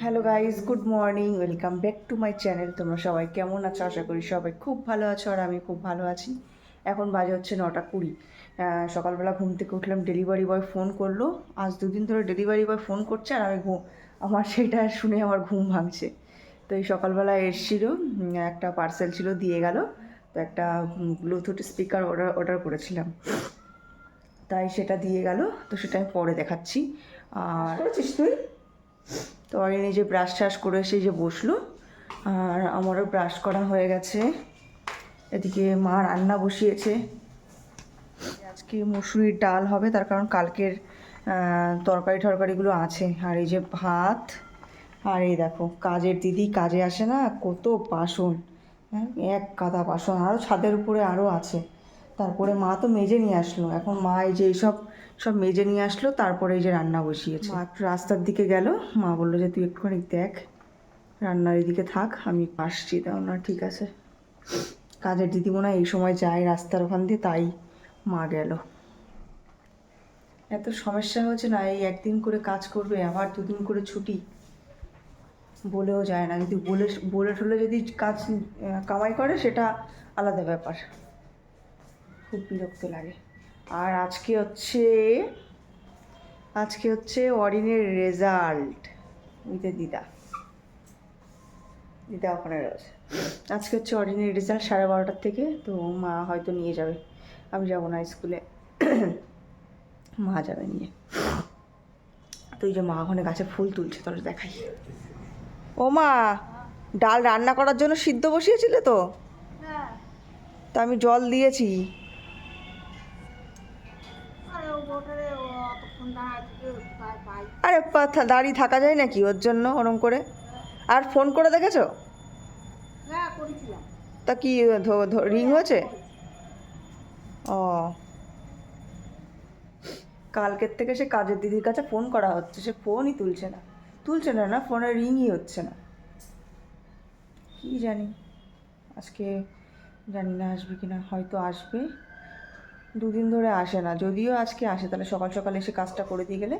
Hello guys good morning welcome back to my channel তোমরা সবাই কেমন আছো? আশা করি সবাই খুব ভালো আছো আর আমি খুব ভালো আছি। এখন বাজে হচ্ছে নটা কুড়ি। সকালবেলা ঘুম থেকে উঠলাম ডেলিভারি বয় ফোন করল। আজ দুদিন ধরে ডেলিভারি বয় ফোন করছে আর আমি ঘুম আমার সেটা শুনে আমার ঘুম ভাঙছে। তো এই সকালবেলা এসেছিল একটা পার্সেল ছিল, দিয়ে গেল। তো একটা ব্লুটুথ স্পিকার অর্ডার অর্ডার করেছিলাম। তাই সেটা দিয়ে গেল। তো সেটা আমি পরে দেখাচ্ছি। আর করেছিস তুই? তো অরিন এই যে ব্রাশ ট্রাশ করে এসে যে বসল, আর আমারও ব্রাশ করা হয়ে গেছে। এদিকে মা রান্না বসিয়েছে। আজকে মুসুরির ডাল হবে, তার কারণ কালকের তরকারি টরকারিগুলো আছে। আর এই যে ভাত, আর এই দেখো, কাজের দিদি কাজে আসে না, কত বাসন হ্যাঁ এক কাদা বাসন আরও ছাদের উপরে আরও আছে। তারপরে মা তো মেজে নিয়ে আসলো। এখন মা এই যে এইসব, সব মেজে নিয়ে আসলো, তারপরে এই যে রান্না বসিয়েছে। মা একটু রাস্তার দিকে গেল, মা বলল যে তুই একটুখানি দেখ, রান্নার এদিকে থাক, আমি আসছি। তাও না ঠিক আছে। কাজের দিদিমোনা এই সময় যায় রাস্তার ওখান দিয়ে, তাই মা গেল। এত সমস্যা হচ্ছে না, এই একদিন করে কাজ করবে, আবার দুদিন করে ছুটি? বলেও যায় না। যদি বলে বলে টলে যদি কাজ কামাই করে, সেটা আলাদা ব্যাপার। খুব বিরক্ত লাগে। আর আজকে হচ্ছে আজকে হচ্ছে অরিনের রেজাল্ট ওইতে দিদা। দিদা ওখানে রয়েছে। আজকে হচ্ছে অরিনের রেজাল্ট সাড়ে বারোটার থেকে তো মা হয়তো নিয়ে যাবে। আমি যাব না স্কুলে মা যাবে নিয়ে। তো এই যে মা ওখানে গাছে ফুল তুলছে তোর দেখাই। ও মা ডাল রান্না করার জন্য সিদ্ধ বসিয়েছিলে তো? তা আমি জল দিয়েছি। আরে দাঁড়িয়ে থাকা যায় নাকি ওর জন্য ওরম করে? আর ফোন করে দেখেছ? তা কি রিং হয়েছে? ও। কালকের থেকে সে কাজের দিদির কাছে ফোন করা হচ্ছে সে ফোনই তুলছে না। তুলছে না না ফোনের রিংই হচ্ছে না। কি জানি আজকে জানি না আসবে কি না হয়তো আসবে। দুদিন ধরে আসে না। যদিও আজকে আসে তাহলে সকাল সকাল এসে কাজটা করে দিয়ে গেলে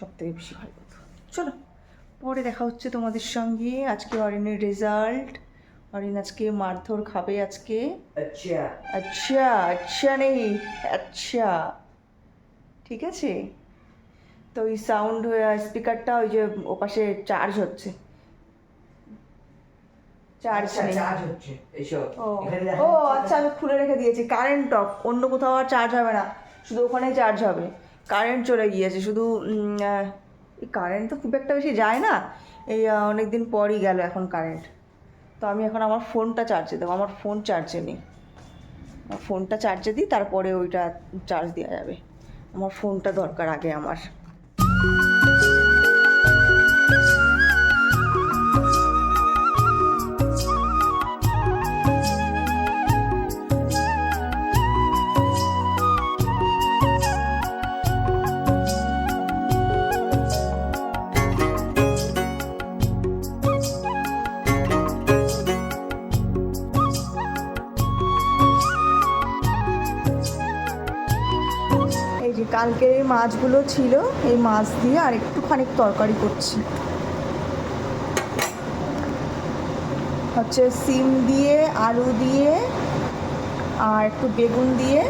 সব থেকে বেশি ভালো হতো। চলো পরে দেখা হচ্ছে তোমাদের সঙ্গে। আজকে অরিনের রেজাল্ট অরিন আজকে মারধর খাবে আজকে। আচ্ছা। আচ্ছা আচ্ছা নেই আচ্ছা। ঠিক আছে? তো ওই সাউন্ড হয়ে স্পিকারটা ওই যে ওপাশে চার্জ হচ্ছে। চার্জ আচ্ছা নেই। চার্জ হচ্ছে। এসো। ও। ও আচ্ছা আমি খুলে রেখে দিয়েছি। কারেন্ট অফ অন্য কোথাও আর চার্জ হবে না। শুধু ওখানেই চার্জ হবে। কারেন্ট চলে গিয়েছে। শুধু এই কারেন্ট তো খুব একটা বেশি যায় না। এই অনেক দিন পরই গেল এখন কারেন্ট। তো আমি এখন আমার ফোনটা চার্জে দেবো। আমার ফোন চার্জে নেই। ফোনটা চার্জে দিই তারপরে ওইটা চার্জ দেওয়া যাবে। আমার ফোনটা দরকার আগে আমার। কালকের এই মাছগুলো ছিল, এই মাছ দিয়ে আর একটুখানি তরকারি করছি। হচ্ছে সিম দিয়ে, আলু দিয়ে, আর একটু বেগুন দিয়ে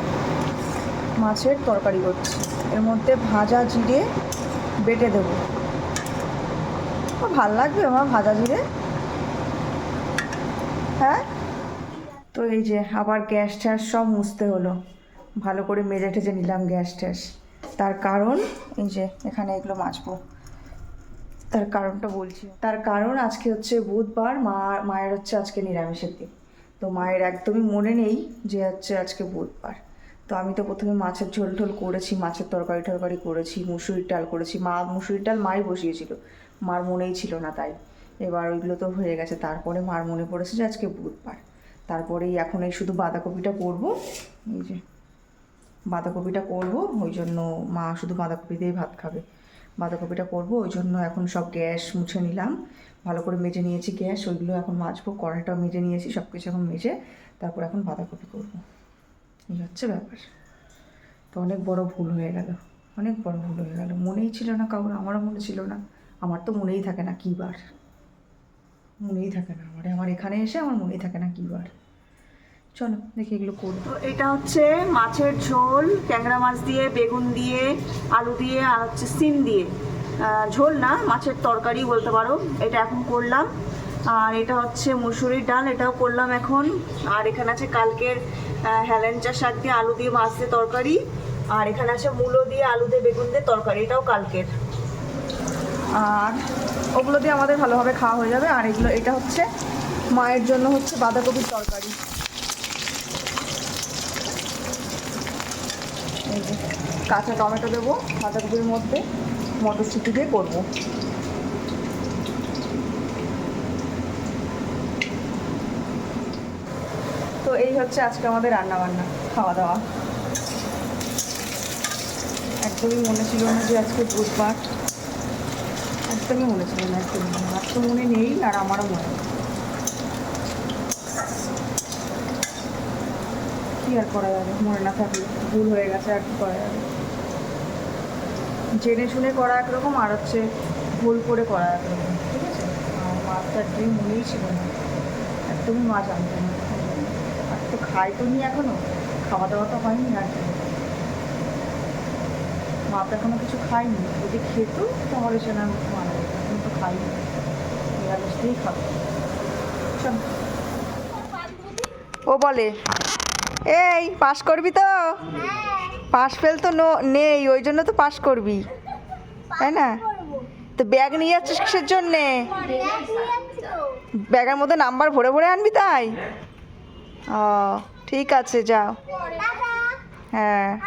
মাছের তরকারি করছি। এর মধ্যে ভাজা জিরে বেটে দেবো। ভালো লাগবে আমার ভাজা জিরে। হ্যাঁ? তো এই যে আবার গ্যাস ট্যাস সব মুছতে হলো। ভালো করে মেজে টেজে নিলাম গ্যাস ট্যাস। তার কারণ, এই যে এখানে এগুলো মাজবো। তার কারণটা বলছি। তার কারণ আজকে হচ্ছে বুধবার, মা, মায়ের হচ্ছে আজকে নিরামিষের দিন। তো মায়ের একদমই মনে নেই যে হচ্ছে আজকে বুধবার। তো আমি তো প্রথমে মাছের ঝোল টোল করেছি, মাছের তরকারি টরকারি করেছি, মুসুরির ডাল করেছি। মা, মুসুরির ডাল মাই বসিয়েছিল। মার মনেই ছিল না তাই। এবার ওইগুলো তো হয়ে গেছে। তারপরে মার মনে পড়েছে যে আজকে বুধবার। তারপরেই এখন এই শুধু বাঁধাকপিটা করব। এই যে বাঁধাকপিটা করব, ওই জন্য মা শুধু বাঁধাকপি দিয়েই ভাত খাবে। বাঁধাকপিটা করব, ওই জন্য এখন সব গ্যাস মুছে নিলাম। ভালো করে মেজে নিয়েছি গ্যাস, ওইগুলো এখন মাজবো, কড়াইটাও মেজে নিয়েছি সব কিছু এখন মেজে তারপর এখন বাঁধাকপি করব। এই হচ্ছে ব্যাপার। তো অনেক বড় ভুল হয়ে গেল, অনেক বড় ভুল হয়ে গেল। মনেই ছিল না কাউর আমারও মনে ছিল না। আমার তো মনেই থাকে না কী বার। মনেই থাকে না আমার আমার এখানে এসে আমার মনেই থাকে না কী বার। চলো দেখি এগুলো করব। তো এটা হচ্ছে মাছের ঝোল ট্যাংরা মাছ দিয়ে বেগুন দিয়ে আলু দিয়ে আর হচ্ছে সিম দিয়ে। ঝোল না মাছের তরকারি বলতে পারো। এটা এখন করলাম। আর এটা হচ্ছে মুসুরির ডাল এটাও করলাম এখন। আর এখানে আছে কালকের আহ, হেলেঞ্চা শাক দিয়ে আলু দিয়ে মাছ দিয়ে তরকারি। আর এখানে আছে মূলো দিয়ে আলু দিয়ে বেগুন দিয়ে তরকারি এটাও কালকের। আর ওগুলো দিয়ে আমাদের ভালোভাবে খাওয়া হয়ে যাবে। আর এগুলো এটা হচ্ছে মায়ের জন্য হচ্ছে বাঁধাকপির তরকারি এই যে কাঁচা টমেটো দেবো, বাঁধাকপির মধ্যে মটরশুঁটি দিয়ে করব। তো এই হচ্ছে আজকে আমাদের রান্না বান্না খাওয়া দাওয়া একদমই মনে ছিল না যে আজকে বুধবার। একদমই মনে ছিল না, একদমই আমার মনে নেই আর আমারও মনে নেই। কি আর করা যাবে? মনে না থাকলে ভুল হয়ে গেছে আর কি করা যাবে? জেনে শুনে করা একরকম আর হচ্ছে ভুল করে করা একরকম ঠিক আছে? আর মাছটা একদমই মনেই ছিল না। একদমই মাছ আনতে না। আর তো খাই তো নি এখনও খাওয়া দাওয়া তো হয়নি আর কি। মা তো এখনও কিছু খাইনি যদি খেত তাহলে সে না মারা যেত। এখন তো খাইনি নিরামিষ দিয়েই খাব। চল। ও বলে। এই পাস করবি তো? পাস ফেল তো নো- নেই ওই জন্য তো পাস করবি। তাই না? তো ব্যাগ নিয়ে যাচ্ছিস কিসের জন্যে? ব্যাগের মধ্যে নাম্বার ভরে ভরে আনবি তাই? ও ঠিক আছে যাও। হ্যাঁ।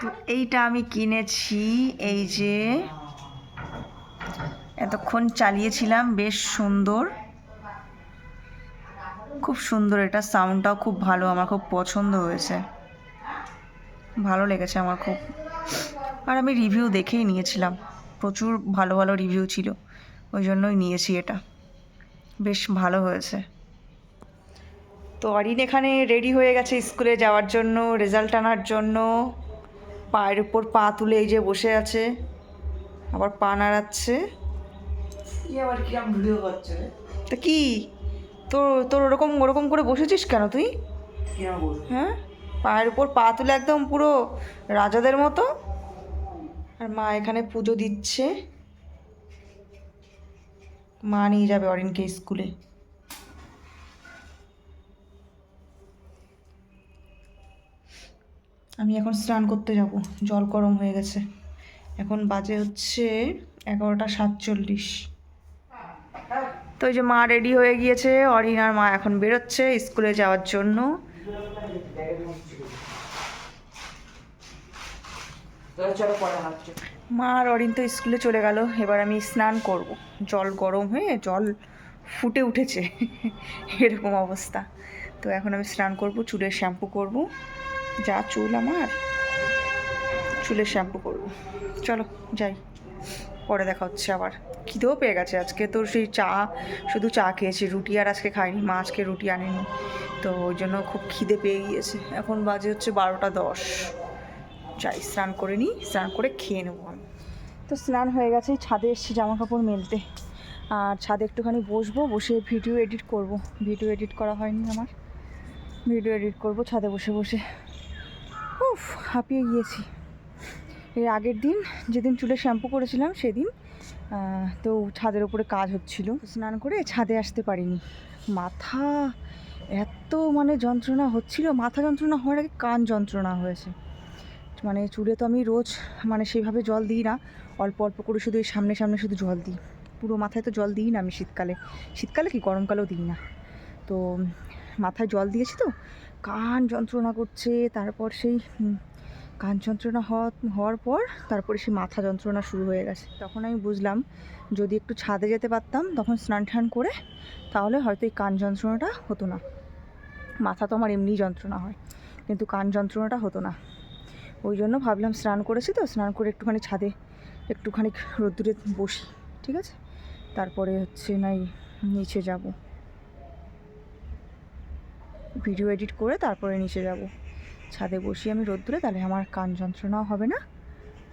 তো এইটা আমি কিনেছি এই যে এতক্ষণ চালিয়েছিলাম বেশ সুন্দর। খুব সুন্দর এটা সাউন্ডটাও খুব ভালো আমার খুব পছন্দ হয়েছে। ভালো লেগেছে আমার খুব। আর আমি রিভিউ দেখেই নিয়েছিলাম প্রচুর ভালো ভালো রিভিউ ছিল ওই জন্যই নিয়েছি এটা। বেশ ভালো হয়েছে। তো অরিন এখানে রেডি হয়ে গেছে স্কুলে যাওয়ার জন্য রেজাল্ট আনার জন্য। পায়ের উপর পা তুলে এই যে বসে আছে আবার পা নাড়াচ্ছে। আবার কিরম ভিডিও করছে তা কি? তোর তোর ওরকম ওরকম করে বসেছিস কেন তুই? হ্যাঁ? পায়ের উপর পা তুলে একদম পুরো রাজাদের মতো। আর মা এখানে পুজো দিচ্ছে। মা নিয়ে যাবে অরিনকে স্কুলে। আমি এখন স্নান করতে যাব। জল গরম হয়ে গেছে। এখন বাজে হচ্ছে এগারোটা সাতচল্লিশ। তো ওই যে মা রেডি হয়ে গিয়েছে অরিন আর মা এখন বেরোচ্ছে স্কুলে যাওয়ার জন্য। মা আর অরিন তো স্কুলে চলে গেল এবার আমি স্নান করব। জল গরম হয়ে জল ফুটে উঠেছে এরকম অবস্থা। তো এখন আমি স্নান করব চুলের শ্যাম্পু করব। যা চুল আমার চুলের শ্যাম্পু করব। চলো যাই। পরে দেখা হচ্ছে আবার। খিদেও পেয়ে গেছে। আজকে তো সেই চা, শুধু চা খেয়েছি। রুটি আর আজকে খাইনি। মা আজকে রুটি আনেনি। তো ওই জন্য খুব খিদে পেয়ে গিয়েছে। এখন বাজে হচ্ছে বারোটা দশ। যাই, স্নান করে নিই। স্নান করে খেয়ে নেব আমি। তো স্নান হয়ে গেছে। ছাদে এসেছি জামা কাপড় মেলতে। আর ছাদে একটুখানি বসবো। বসে ভিডিও এডিট করব। ভিডিও এডিট করা হয়নি আমার। ভিডিও এডিট করব ছাদে বসে বসে। উফ, হাঁপিয়ে গিয়েছি। এর আগের দিন যেদিন চুলে শ্যাম্পু করেছিলাম সেদিন তো ছাদের উপরে কাজ হচ্ছিল। স্নান করে ছাদে আসতে পারিনি। মাথা এত মানে যন্ত্রণা হচ্ছিল। মাথা যন্ত্রণা হওয়ার আগে কান যন্ত্রণা হয়েছে। মানে চুলে তো আমি রোজ মানে সেইভাবে জল দিই না। অল্প অল্প করে শুধু এই সামনে সামনে শুধু জল দিই। পুরো মাথায় তো জল দিই না আমি শীতকালে। শীতকালে কি? গরমকালেও দিই না। তো মাথায় জল দিয়েছি তো। কান যন্ত্রণা করছে। তারপর সেই কান যন্ত্রণা হওয়া, হওয়ার পর তারপরে সেই মাথা যন্ত্রণা শুরু হয়ে গেছে। তখন আমি বুঝলাম, যদি একটু ছাদে যেতে পারতাম, তখন স্নান টান করে তাহলে হয়তো এই কান যন্ত্রণাটা হতো না। মাথা তো আমার এমনিই যন্ত্রণা হয়, কিন্তু কান যন্ত্রণাটা হতো না। ওই জন্য ভাবলাম স্নান করেছি তো, স্নান করে একটুখানি ছাদে একটুখানি রোদ্দুরে বসি, ঠিক আছে? তারপরে হচ্ছে নাই, নিচে যাব। ভিডিও এডিট করে তারপরে নিচে যাব। ছাদে বসি আমি রোদ্দুরে, তাহলে আমার কান যন্ত্রণাও হবে না,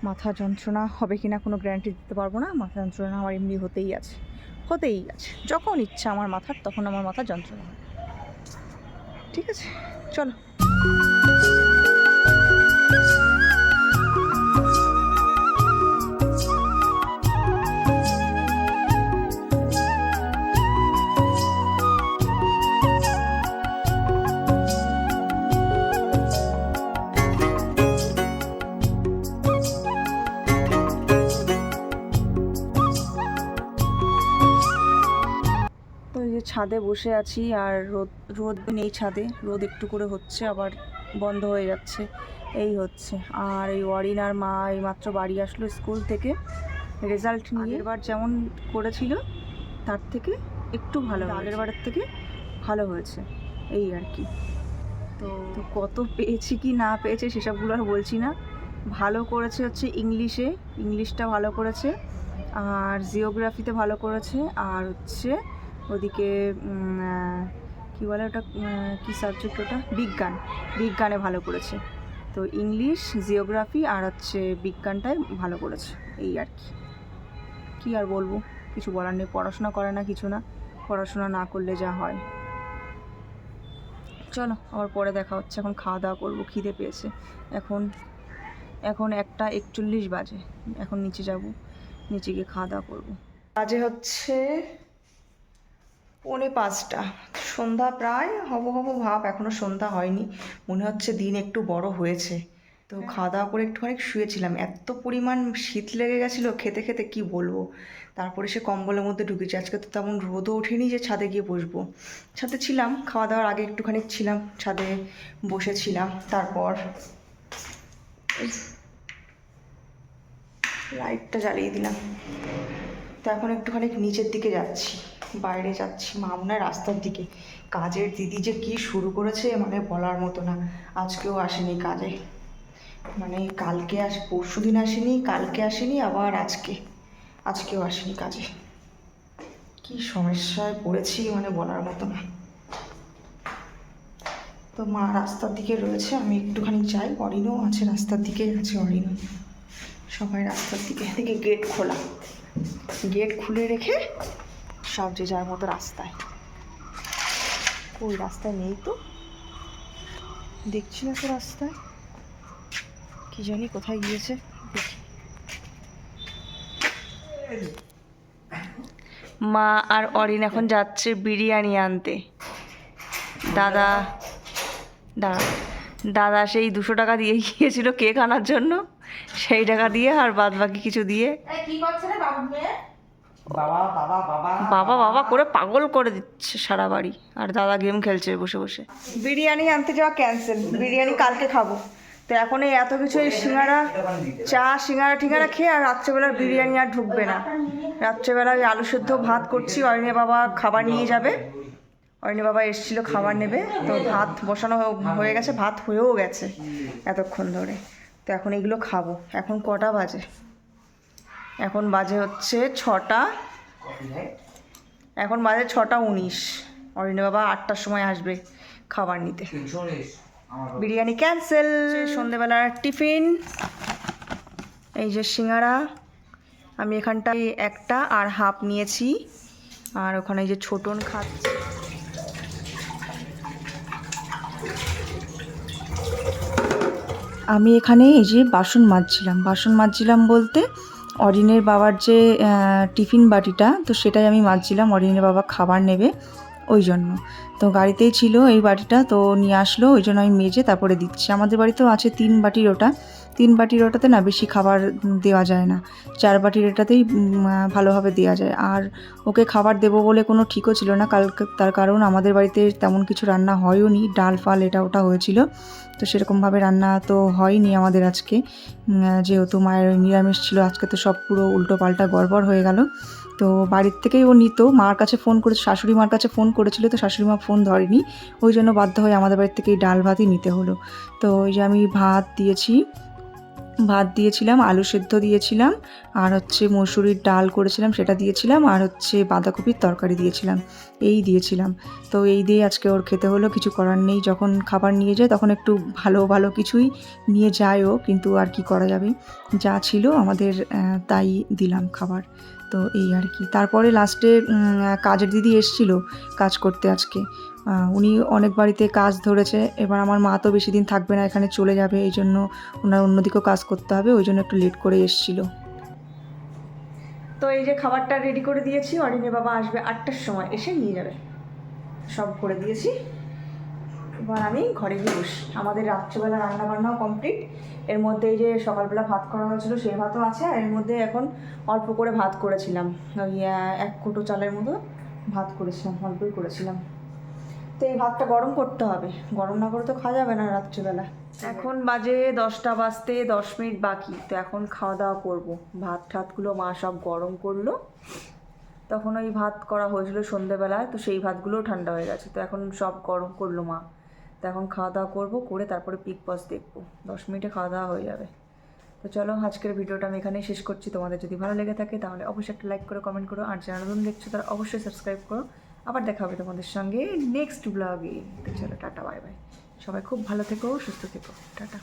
মাথা যন্ত্রণা হবে কি না কোনো গ্যারান্টি দিতে পারব না, মাথা যন্ত্রণা আমার এমনি হতেই আছে হতেই আছে। যখন ইচ্ছা আমার মাথার, তখন আমার মাথা যন্ত্রণা হয়। ঠিক আছে? চলো। ছাদে বসে আছি আর রোদ রোদ নেই ছাদে রোদ একটু করে হচ্ছে আবার বন্ধ হয়ে যাচ্ছে। এই হচ্ছে। আর এই ওয়ারিন আর মা এই মাত্র বাড়ি আসলো স্কুল থেকে। রেজাল্ট নিয়ে এবার যেমন করেছিল তার থেকে একটু ভালো আগের বারের থেকে ভালো হয়েছে এই আর কি। তো কত পেয়েছি কি না পেয়েছে সেসবগুলো আর বলছি না। ভালো করেছে হচ্ছে ইংলিশে ইংলিশটা ভালো করেছে আর জিওগ্রাফিতে ভালো করেছে আর হচ্ছে ওদিকে কি বলে ওটা কী সাবজেক্ট ওটা? বিজ্ঞান। বিজ্ঞানে ভালো করেছে। তো ইংলিশ, জিওগ্রাফি আর হচ্ছে বিজ্ঞানটাই ভালো করেছে, এই আর কি। কী আর বলব? কিছু বলার নেই, পড়াশোনা করে না কিছু না। পড়াশোনা না করলে যা হয়। চলো, আবার পরে দেখা হচ্ছে। এখন খাওয়া দাওয়া করব, খিদে পেয়েছে। এখন এখন একটা একচল্লিশ বাজে। এখন নিচে যাব, নিচে গিয়ে খাওয়া দাওয়া করব। বাজে হচ্ছে পৌনে পাঁচটা। সন্ধ্যা প্রায় হব হব ভাব এখনও সন্ধ্যা হয়নি। মনে হচ্ছে দিন একটু বড় হয়েছে। তো খাওয়া দাওয়া করে একটুখানি শুয়েছিলাম। এত পরিমাণ শীত লেগে গেছিল খেতে খেতে কি বলব? তারপরে সে কম্বলের মধ্যে ঢুকেছি। আজকে তো তেমন রোদও ওঠেনি যে ছাদে গিয়ে বসবো। ছাদে ছিলাম খাওয়া দাওয়ার আগে একটুখানি ছিলাম ছাদে বসেছিলাম। তারপর লাইটটা জ্বালিয়ে দিলাম। তো এখন একটুখানি নিচের দিকে যাচ্ছি, বাইরে যাচ্ছি মামনা রাস্তার দিকে। কাজের দিদি যে কি শুরু করেছে মানে বলার মতো না, আজকেও আসেনি কাজে। মানে কালকে আস, পরশু দিন আসেনি, কালকে আসেনি, আবার আজকে। আজকেও আসেনি কাজে। কি সমস্যায় পড়েছি মানে বলার মতো না। তো মা রাস্তার দিকে রয়েছে, আমি একটুখানি যাই। অরিনও আছে রাস্তার দিকে, আছে অরিনও। সবাই রাস্তার দিকে থেকে গেট খোলা। গেট খুলে রেখে সব যে যার মতো রাস্তায়। ওই রাস্তায় নেই তো। দেখছি না তো রাস্তায়। কি জানি কোথায় গিয়েছে, দেখি। মা আর অরিন এখন যাচ্ছে বিরিয়ানি আনতে। দাদা দাদা দাদা সেই দুশো টাকা দিয়ে গিয়েছিল কেক আনার জন্য। সেই টাকা দিয়ে আর বাদ বাকি কিছু দিয়ে। বাবা বাবা বাবা। বাবা বাবা করে পাগল করে দিচ্ছে সারা বাড়ি। আর দাদা গেম খেলছে বসে বসে। বিরিয়ানি আনতে যাওয়া ক্যান্সেল বিরিয়ানি কালকে খাব। তো এখন এই এত কিছু এই সিঙ্গারা চা সিঙ্গারা ঠিঙ্গারা খেয়ে আর রাত্রেবেলার বিরিয়ানি আর ঢুকবে না। রাত্রেবেলা ওই আলু সেদ্ধ ভাত করছি অরিনে বাবা খাবার নিয়ে যাবে। অরিনে বাবা এসেছিল খাবার নেবে। তো ভাত বসানো হয়ে গেছে ভাত হয়েও গেছে এতক্ষণ ধরে। তো এখন এগুলো খাব। এখন কটা বাজে? এখন বাজে হচ্ছে ছটা। এখন বাজে ছটা উনিশ। অরিনে বাবা আটটার সময় আসবে খাবার নিতে। বিরিয়ানি ক্যান্সেল। সন্ধেবেলার টিফিন। এই যে সিঙ্গারা। আমি এখানটায় একটা আর হাফ নিয়েছি। আর ওখানে এই যে ছোটন খাচ্ছে। আমি এখানে এই যে বাসন মাজছিলাম। বাসন মাজছিলাম বলতে অরিনের বাবার যে টিফিন বাটিটা, তো সেটাই আমি মাজছিলাম। অরিনের বাবা খাবার নেবে ওই জন্য। তো গাড়িতেই ছিল এই বাটিটা, তো নিয়ে আসলো, ওই জন্য আমি মেজে তারপরে দিচ্ছি। আমাদের বাড়িতেও আছে তিন বাটির ওটা। তিন বাটির ওটাতে না বেশি খাবার দেওয়া যায় না। চার বাটির এটাতেই ভালোভাবে দেওয়া যায়। আর ওকে খাবার দেবো বলে কোনো ঠিকও ছিল না। কালকে তার কারণ আমাদের বাড়িতে তেমন কিছু রান্না হয়ও নি ডাল, ফাল, এটা, ওটা হয়েছিল। তো সেরকমভাবে রান্না তো হয়নি আমাদের আজকে। যেহেতু মায়ের নিরামিষ ছিল, আজকে তো সব পুরো উল্টো পাল্টা গড়বড় হয়ে গেল। তো বাড়ির থেকেই ও নিত। মার কাছে ফোন করে, শাশুড়ি মার কাছে ফোন করেছিল তো শাশুড়ি মা ফোন ধরেনি। ওই জন্য বাধ্য হয়ে আমাদের বাড়ির থেকেই ডাল, ভাতই নিতে হলো। তো ওই যে আমি ভাত দিয়েছি। ভাত দিয়েছিলাম, আলু সেদ্ধ দিয়েছিলাম, আর হচ্ছে মসুরির ডাল করেছিলাম, সেটা দিয়েছিলাম, আর হচ্ছে বাঁধাকপির তরকারি দিয়েছিলাম, এই দিয়েছিলাম। তো এই দিয়ে আজকে ওর খেতে হলো, কিছু করার নেই, যখন খাবার নিয়ে যায় তখন একটু ভালো ভালো কিছুই নিয়ে যায় ও, কিন্তু আর কি করা যাবে? যা ছিল আমাদের তাই দিলাম খাবার, তো এই আর কি। তারপরে লাস্টে কাজের দিদি এসছিল কাজ করতে আজকে উনি অনেক বাড়িতে কাজ ধরেছে। এবার আমার মা তো বেশি দিন থাকবে না, এখানে চলে যাবে, এই জন্য ওনার অন্যদিকেও কাজ করতে হবে, ওই জন্য একটু লেট করে এসছিল। তো এই যে খাবারটা রেডি করে দিয়েছি অরিনে বাবা আসবে আটটার সময়, এসে নিয়ে যাবে। সব করে দিয়েছি। এবার আমি ঘরে গিয়ে বসি। আমাদের রাত্রেবেলা রান্না বান্নাও কমপ্লিট এর মধ্যে এই যে সকালবেলা ভাত করা হয়েছিল সেই ভাতও আছে, আর এর মধ্যে এখন অল্প করে ভাত করেছিলাম। ওই এক কোটো চালের মতো ভাত করেছিলাম, অল্পই করেছিলাম। তো এই ভাতটা গরম করতে হবে। গরম না করে তো খাওয়া যাবে না রাত্রিবেলা। এখন বাজে দশটা বাজতে দশ মিনিট বাকি, তো এখন খাওয়া দাওয়া করব। ভাত ঠাতগুলো মা সব গরম করল। তখন ওই ভাত করা হয়েছিল সন্ধেবেলায়, তো সেই ভাতগুলোও ঠান্ডা হয়ে গেছে। তো এখন সব গরম করল মা। তো এখন খাওয়া দাওয়া করব, করে তারপরে পিক পজ দেখব। দশ মিনিটে খাওয়া দাওয়া হয়ে যাবে। তো চলো, আজকের ভিডিওটা আমি এখানেই শেষ করছি। তোমাদের যদি ভালো লেগে থাকে, তাহলে অবশ্যই একটা লাইক করে কমেন্ট করো, আর যারা নতুন দেখছ, তারা অবশ্যই সাবস্ক্রাইব করো। আবার দেখা হবে তোমাদের সঙ্গে নেক্সট ব্লগে তো চলো, টাটা বাই বাই সবাই খুব ভালো থেকো, সুস্থ থেকো। টাটা।